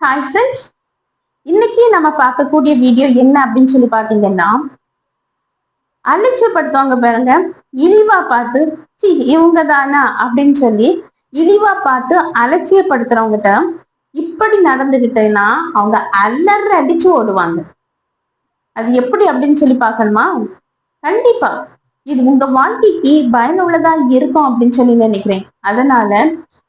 Hi friends இன்னைக்கு நம்ம பார்க்கக்கூடிய வீடியோ என்ன அப்படின்னு சொல்லி பார்த்தீங்கன்னா அலட்சியப்படுத்துவாங்க பாருங்க. இழிவா பார்த்து சி இவங்க தானா அப்படின்னு சொல்லி இழிவா பார்த்து அலட்சியப்படுத்துறவங்ககிட்ட இப்படி நடந்துகிட்டேன்னா அவங்க அல்லற அடிச்சு ஓடுவாங்க. அது எப்படி அப்படின்னு சொல்லி பார்க்கணுமா? கண்டிப்பா. இது உங்க வாழ்க்கைக்கு பயனுள்ளதா இருக்கும் அப்படின்னு சொல்லி நினைக்கிறேன். அதனால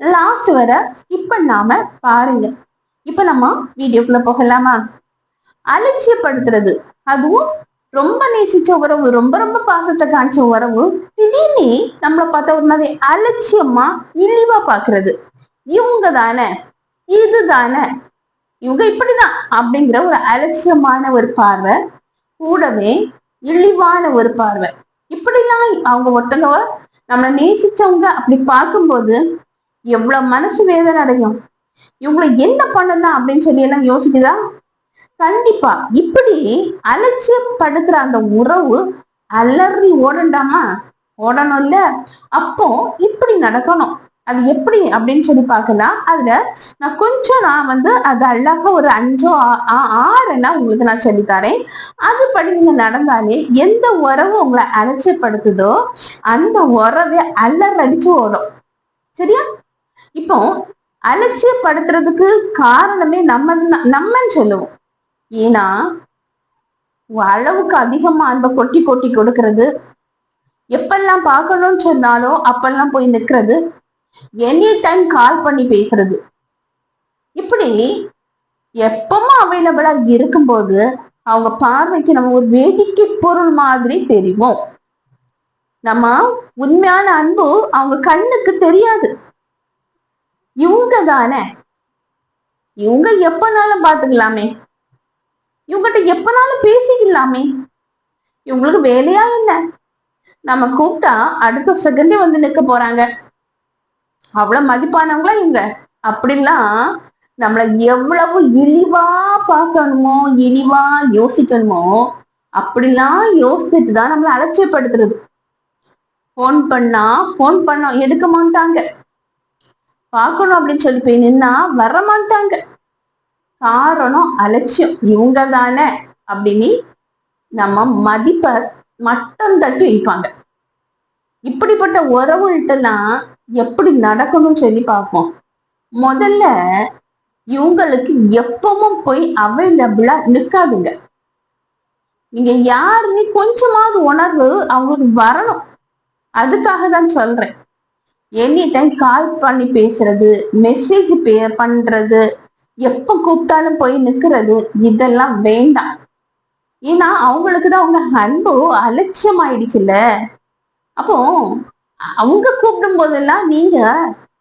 லாஸ்ட் வர ஸ்கிப் பண்ணாம பாருங்க. இப்ப நம்ம வீடியோக்குள்ள போகலாமா? அலட்சியப்படுத்துறது. அதுவும் ரொம்ப நேசிச்ச உறவு ரொம்ப ரொம்ப பாசத்தை காமிச்ச உறவு திடீர்னு நம்மளை பார்த்தா ஒரு மாதிரி அலட்சியமா இழிவா பாக்குறது இவங்க தானே இது தானே இவங்க இப்படிதான் அப்படிங்கிற ஒரு அலட்சியமான ஒரு பார்வை கூடவே இழிவான ஒரு பார்வை. இப்படிலாம் அவங்க ஒருத்தங்க நம்மளை நேசிச்சவங்க அப்படி பார்க்கும்போது எவ்வளவு மனசு வேதனை அடையும். இவங்களை என்ன பண்ணலாம் அப்படின்னு சொல்லி எல்லாம் யோசிக்குதா? கண்டிப்பா. இப்படி அலட்சியப்படுத்துற அந்த உறவு அலறி ஓடண்டாமா? ஓடணும்ல அப்போ இப்படி நடக்கணும். அது எப்படி அப்படின்னு சொல்லி பார்க்கலாம் அதுல நான் கொஞ்சம் நான் வந்து அது அழகா ஒரு அஞ்சோ ஆ- ஆறுனா உங்களுக்கு நான் சொல்லித்தரேன் அதுபடி நீங்க நடந்தாலே எந்த உறவு உங்களை அலட்சியப்படுத்துதோ அந்த உறவை அல்லறடிச்சு ஓடும். சரியா? இப்போ அலட்சியப்படுத்துறதுக்கு காரணமே நம்ம நம்மன்னு சொல்லுவோம். ஏன்னா அளவுக்கு அதிகமா அன்பை கொட்டி கொட்டி கொடுக்கறது எப்பெல்லாம் பார்க்கணும்னு சொன்னாலும் அப்பெல்லாம் போய் நிக்கிறது எனி டைம் கால் பண்ணி பேசுறது. இப்படி எப்பவும் அவைலபிளா இருக்கும்போது அவங்க பார்வைக்கு நம்ம ஒரு வேடிக்கை பொருள் மாதிரி தெரியும் நம்ம உண்மையான அன்பு அவங்க கண்ணுக்கு தெரியாது. இவங்க தானே இவங்க எப்பனாலும் பாத்துக்கலாமே. இவங்ககிட்ட எப்பனாலும் பேசிக்கலாமே. இவங்களுக்கு வேலையா என்ன? நம்ம கூப்பிட்டா அடுத்த செகண்டே வந்து நிக்க போறாங்க. அவ்வளவு மதிப்பானவங்களா இவங்க? அப்படிலாம் நம்மள எவ்வளவு இழிவா பார்க்கணுமோ இழிவா யோசிக்கணுமோ அப்படிலாம் யோசிச்சுட்டு தான் நம்மளை அலட்சியப்படுத்துறது. ஃபோன் பண்ணா ஃபோன் பண்ணோம் எடுக்க மாட்டாங்க. பார்க்கணும் அப்படின்னு சொல்லி போய் நின்னா வர மாட்டாங்க. காரணம் அலட்சியம். இவங்க தானே அப்படின்னு நம்ம மதிப்பை மட்டம் தட்டி வைப்பாங்க. இப்படிப்பட்ட உறவுகள்ட்டெல்லாம் எப்படி நடக்கணும்னு சொல்லி பார்ப்போம். முதல்ல இவங்களுக்கு எப்பவும் போய் அவைலபிளா நிக்காதுங்க. நீங்க யாருன்னு கொஞ்சமாவது உணர்வு அவங்களுக்கு வரணும். அதுக்காக தான் சொல்றேன். எனி டைம் கால் பண்ணி பேசுறது மெசேஜ் பே பண்றது எப்ப கூப்பிட்டாலும் போய் நிக்கிறது இதெல்லாம் வேண்டாம். ஏன்னா அவங்களுக்கு தான் அவங்க அன்பு அலட்சியம் ஆயிடுச்சுல்ல அப்போ அவங்க கூப்பிடும் போதெல்லாம் நீங்க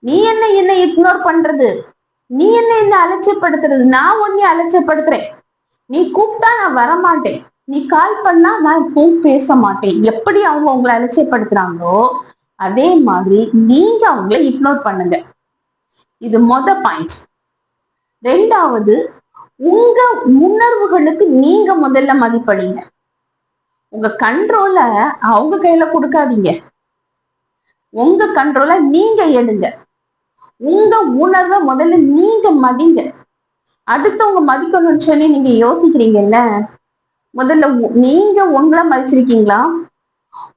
நீ என்ன என்ன இக்னோர் பண்றது? நீ என்ன என்ன அலட்சியப்படுத்துறது? நான் ஒன்னே அலட்சியப்படுத்துறேன். நீ கூப்பிட்டா நான் வரமாட்டேன். நீ கால் பண்ணா நான் ஃபோன் பேச மாட்டேன். எப்படி அவங்க உங்களை அலட்சியப்படுத்துறாங்களோ அதே மாதிரி நீங்க அவங்கள இக்னோர் பண்ணுங்க. இது மொத பாயிண்ட் ரெண்டாவது உங்க உணர்வுகளுக்கு நீங்க முதல்ல மதிப்படிங்க உங்க கண்ட்ரோல அவங்க கையில கொடுக்காதீங்க. உங்க கண்ட்ரோல நீங்க எடுங்க. உங்க உணர்வை முதல்ல நீங்க மதிங்க. அடுத்தவங்க மதிக்கணும்னு சொல்லி நீங்க யோசிக்கிறீங்கல்ல? முதல்ல உ- நீங்க உங்களை மதிச்சிருக்கீங்களா?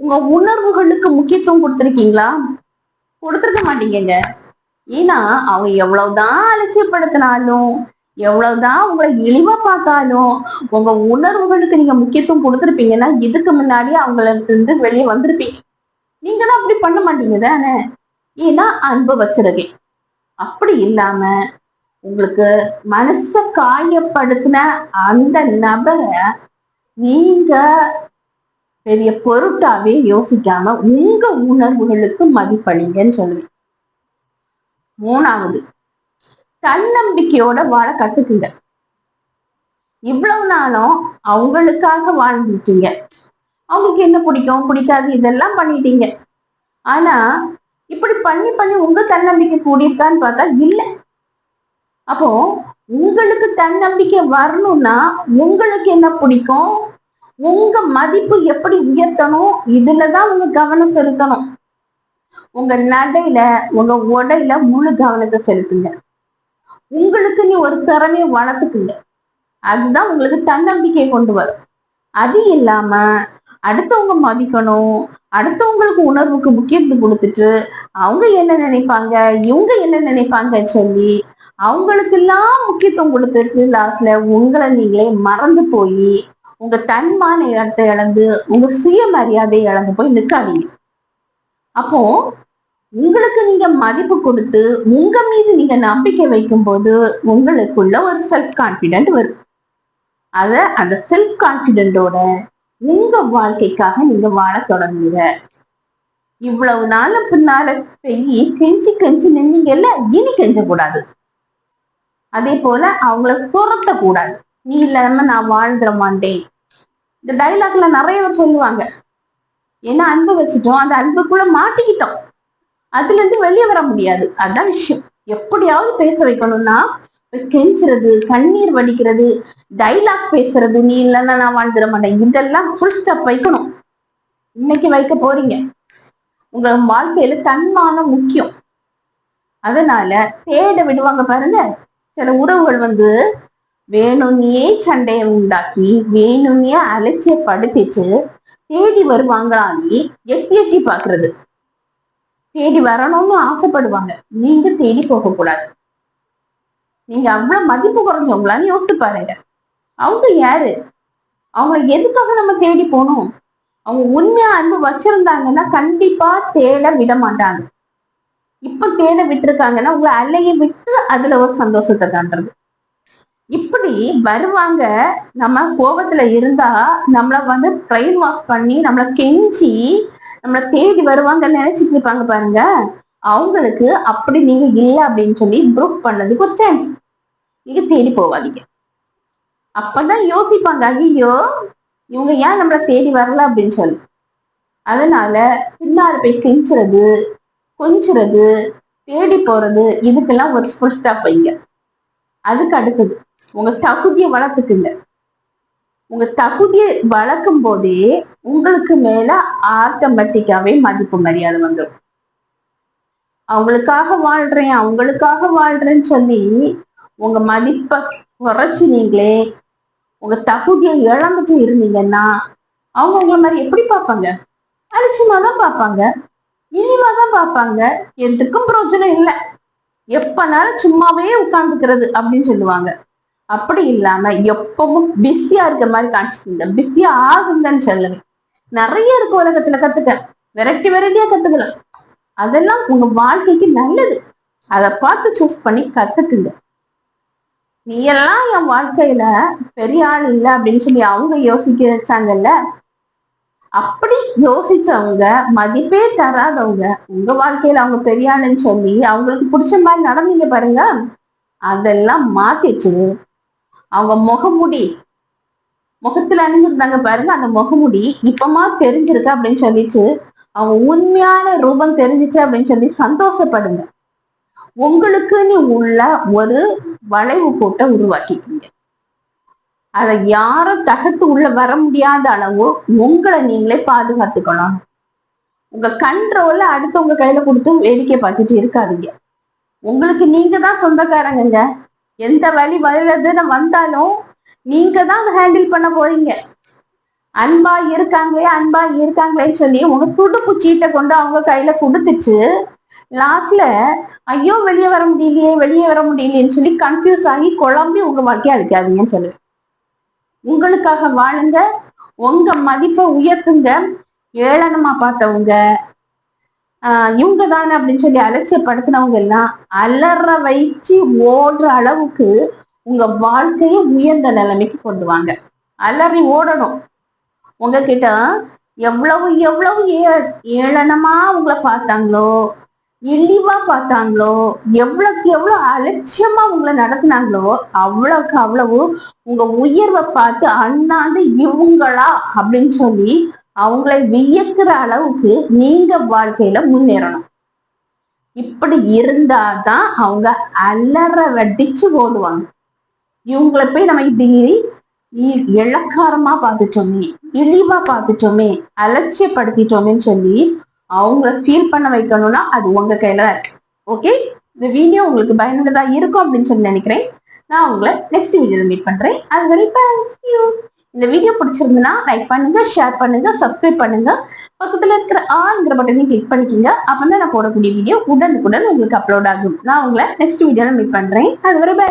உங்க உணர்வுகளுக்கு முக்கியத்துவம் கொடுத்துருக்கீங்களா? கொடுத்துருக்க மாட்டீங்க ஏன்னா அவங்க எவ்வளவுதான் அலட்சியப்படுத்தினாலும் எவ்வளவுதான் உங்களை இழிவா பார்த்தாலும் உங்க உணர்வுகளுக்கு நீங்க முக்கியத்துவம் கொடுத்துருப்பீங்கன்னா இதுக்கு முன்னாடி அவங்களுக்கு இருந்து வெளியே வந்திருப்பீங்க. நீங்க தான் அப்படி பண்ண மாட்டீங்க தானே? ஏன்னா அன்பு வச்சிருக்கேன் அப்படி இல்லாம உங்களுக்கு மனச காயப்படுத்தின அந்த நபரை நீங்க பெரிய பொருட்டாவே யோசிக்காம உங்க உணர்வுகளுக்கு மதிப்பளிங்கன்னு சொல்லுவேன். மூணாவது தன்னம்பிக்கையோட வாழ கத்துக்குங்க. இவ்வளவு நாளும் அவங்களுக்காக வாழ்ந்துட்டீங்க. அவங்களுக்கு என்ன பிடிக்கும்? பிடிக்காது. இதெல்லாம் பண்ணிட்டீங்க. ஆனா இப்படி பண்ணி பண்ணி உங்க தன்னம்பிக்கை கூடியிருக்கான்னு பார்த்தா இல்ல. அப்போ உங்களுக்கு தன்னம்பிக்கை வரணும்னா உங்களுக்கு என்ன பிடிக்கும்? உங்க மதிப்பு எப்படி உயர்த்தணும்? இதுலதான் உங்க கவனம் செலுத்தணும். உங்க நடையில உங்க உடையில முழு கவனத்தை செலுத்துங்க. உங்களுக்கு நீ ஒரு திறமையை வளர்த்துக்குங்க. அதுதான் உங்களுக்கு தன்னம்பிக்கையை கொண்டு வரும். அது இல்லாம அடுத்தவங்க மதிக்கணும் அடுத்தவங்களுக்கு உணர்வுக்கு முக்கியத்துவம் கொடுத்துட்டு அவங்க என்ன நினைப்பாங்க? இவங்க என்ன நினைப்பாங்க சொல்லி அவங்களுக்கு எல்லாம் முக்கியத்துவம் கொடுத்துட்டு லாஸ்ட்ல உங்களை நீங்களே மறந்து போய் உங்க தன்மான இடத்தை இழந்து உங்க சுயமரியாதை இழந்து போய் நிற்காதீங்க அப்போ உங்களுக்கு நீங்க மதிப்பு கொடுத்து உங்க மீது நீங்க நம்பிக்கை வைக்கும் போது உங்களுக்குள்ள ஒரு செல்ஃப் கான்பிடென்ட் வரும். அத அந்த செல்ஃப் கான்பிடென்டோட உங்க வாழ்க்கைக்காக நீங்க வாழ தொடங்குங்க. இவ்வளவு நாள் பின்னால பெய் கெஞ்சி கெஞ்சி நின்னீங்கல்ல இனி கெஞ்ச கூடாது அதே போல அவங்கள துரத்த கூடாது நீ இல்லாம நான் வாழ்ந்துட மாட்டேன். இந்த டைலாக்ல நிறைய பேர் சொல்லுவாங்க. ஏன்னா அன்பு வச்சுட்டோம் அந்த அன்புக்குள்ள மாட்டிக்கிட்டோம். அதுல இருந்து வெளியே வர முடியாது. அதான் விஷயம். எப்படியாவது பேச வைக்கணும்னா கெஞ்சுறது கண்ணீர் வடிக்கிறது டைலாக் பேசுறது நீ இல்லைன்னா நான் வாழ்ந்துட மாட்டேன். இதெல்லாம் ஃபுல் ஸ்டெப் வைக்கணும். இன்னைக்கு வைக்க போறீங்க. உங்க வாழ்க்கையில தன்மானம் முக்கியம். அதனால தேட விடுவாங்க பாருங்க. சில உறவுகள் வந்து வேணும்னே சண்டையை உண்டாக்கி வேணும்னே அலட்சியப்படுத்திட்டு தேடி வருவாங்களான்னு எட்டி எட்டி பாக்குறது தேடி வரணும்னு ஆசைப்படுவாங்க. நீங்க தேடி போக கூடாது நீங்க அவ்வளவு மதிப்பு குறைஞ்சவங்களான்னு யோசிச்சு பாருங்க. அவங்க யாரு? அவங்க எதுக்காக நம்ம தேடி போனோம் அவங்க உண்மையா அன்பு வச்சிருந்தாங்கன்னா கண்டிப்பா தேட விட மாட்டாங்க. இப்ப தேட விட்டுருக்காங்கன்னா உங்களை அலைய விட்டு அதுல ஒரு சந்தோஷத்தை காட்டுறது இப்படி வருவாங்க. நம்ம கோபத்துல இருந்தா நம்மள வந்து ட்ரெயின் வாஷ் பண்ணி நம்மள கெஞ்சி நம்மள தேடி வருவாங்கன்னு நினைச்சிட்டு இருப்பாங்க பாருங்க. அவங்களுக்கு அப்படி நீங்க இல்லை அப்படின்னு சொல்லி ப்ரூஃப் பண்ணதுக்கு ஒரு சான்ஸ் நீங்க தேடி போவாதீங்க. அப்பதான் யோசிப்பாங்க ஐயோ இவங்க ஏன் நம்மள தேடி வரல அப்படின்னு சொல்லி. அதனால பின்னாறு போய் கெஞ்சுறது கொஞ்சுறது தேடி போறது இதுக்கெல்லாம் ஒரு ஃபுல் ஸ்டாப் வைங்க. அதுக்கு அடுத்தது உங்க தகுதியை வளர்த்துக்குங்க. உங்க தகுதியை வளர்க்கும் போதே உங்களுக்கு மேல ஆட்டோமேட்டிக்காவே மதிப்பு மரியாதை வந்துடும் அவங்களுக்காக வாழ்றேன் அவங்களுக்காக வாழ்றேன்னு சொல்லி உங்க மதிப்பை குறைச்சி நீங்களே உங்க தகுதியை இழந்துட்டு இருந்தீங்கன்னா அவங்க உங்களை மாதிரி எப்படி பார்ப்பாங்க? அலட்சியமா தான் பார்ப்பாங்க. இனிமா தான் பார்ப்பாங்க. எதுக்கும் பிரயோஜனம் இல்லை. எப்பனாலும் சும்மாவே உட்கார்ந்துக்கிறது அப்படின்னு சொல்லுவாங்க. அப்படி இல்லாம எப்பவும் பிஸியா இருக்க மாதிரி காமிச்சுக்கீங்க பிஸியா ஆகுங்கன்னு சொல்லுவேன் நிறைய இருக்கு உலகத்துல கத்துக்க. வெரைட்டி வெரைட்டியா கத்துக்கலாம். அதெல்லாம் உங்க வாழ்க்கைக்கு நல்லது. அதை பார்த்து சூஸ் பண்ணி கத்துக்குங்க. நீ எல்லாம் என் வாழ்க்கையில பெரிய ஆள் இல்லை அப்படின்னு சொல்லி அவங்க யோசிக்க வச்சாங்கல்ல அப்படி யோசிச்சவங்க மதிப்பே தராதவங்க உங்க வாழ்க்கையில அவங்க பெரிய ஆளுன்னு சொல்லி அவங்களுக்கு பிடிச்ச மாதிரி நடந்தீங்க பாருங்க. அதெல்லாம் மாத்திச்சு அவங்க முகமுடி முகத்துல அணிஞ்சிருந்தாங்க பாருங்க அந்த முகமுடி இப்பமா தெரிஞ்சிருக்கு அப்படின்னு சொல்லிட்டு அவங்க உண்மையான ரூபம் தெரிஞ்சிச்சு அப்படின்னு சொல்லி சந்தோஷப்படுங்க. உங்களுக்குன்னு உள்ள ஒரு வளைவு கோட்டை உருவாக்கிக்கீங்க. அதை யாரும் தகத்து உள்ள வர முடியாத அளவு உங்களை நீங்களே பாதுகாத்துக்கணும். உங்க கண்ட்ரோல அடுத்தவங்க கையில கொடுத்து வேடிக்கை பார்த்துட்டு இருக்காதீங்க. உங்களுக்கு நீங்க தான் சொந்தக்காரங்க எந்த வழி வருதுன்னு வந்தாலும் நீங்க தான் ஹேண்டில் பண்ண போறீங்க. அன்பா இருக்காங்களே அன்பா இருக்காங்களேன்னு சொல்லி உங்க துடுப்பு சீட்டை கொண்டு அவங்க கையில கொடுத்துச்சு லாஸ்ட்ல ஐயோ வெளியே வர முடியலையே வெளியே வர முடியலையேன்னு சொல்லி கன்ஃபியூஸ் ஆகி குழம்பி உங்க வாழ்க்கையை அழிக்காதீங்கன்னு சொல்லுவேன். உங்களுக்காக வாழுங்க உங்க மதிப்பை உயர்த்துங்க ஏளனமா பார்த்தவங்க இவங்க தானே அப்படின்னு சொல்லி அலட்சியப்படுத்தினவங்க எல்லாம் அலற வைச்சு ஓடுற அளவுக்கு உங்க வாழ்க்கையை உயர்ந்த நிலைமைக்கு கொண்டு வாங்க. அலறி ஓடணும். உங்ககிட்ட எவ்வளவு எவ்வளவு ஏ ஏளனமா உங்களை பார்த்தாங்களோ இழிவா பார்த்தாங்களோ எவ்வளவுக்கு எவ்வளவு அலட்சியமா உங்களை நடத்தினாங்களோ அவ்வளவுக்கு அவ்வளவு உங்க உயர்வை பார்த்து அண்ணாந்து இவங்களா அப்படின்னு சொல்லி அவங்களை வியக்கிற அளவுக்கு நீங்க வாழ்க்கையில முன்னேறணும். இப்படி இருந்தாதான் அவங்க அலற வெடிச்சு ஓடுவாங்க. இவங்களை போய் நம்ம இப்படி இளக்காரமா பார்த்துட்டோமே இழிவா பார்த்துட்டோமே அலட்சியப்படுத்திட்டோமேன்னு சொல்லி அவங்கள ஃபீல் பண்ண வைக்கணும்னா அது உங்க கையில தான் இருக்கு. ஓகே இந்த வீடியோ உங்களுக்கு பயனுள்ளதா இருக்கும் அப்படின்னு சொல்லி நினைக்கிறேன். நான் உங்களை நெக்ஸ்ட் வீடியோல மீட் பண்றேன். அது வரை இந்த வீடியோ பிடிச்சிருந்ததுன்னா லைக் பண்ணுங்க ஷேர் பண்ணுங்க சப்ஸ்கிரைப் பண்ணுங்க. பக்கத்துல இருக்கிற ஆளுங்கிற பட்டனையும் கிளிக் பண்ணிக்கோங்க. அப்பதான் நான் போடக்கூடிய வீடியோ உடனுக்குடன் உங்களுக்கு அப்லோட் ஆகும். நான் உங்களை நெக்ஸ்ட் வீடியோல மீட் பண்றேன். அது ஒரு பை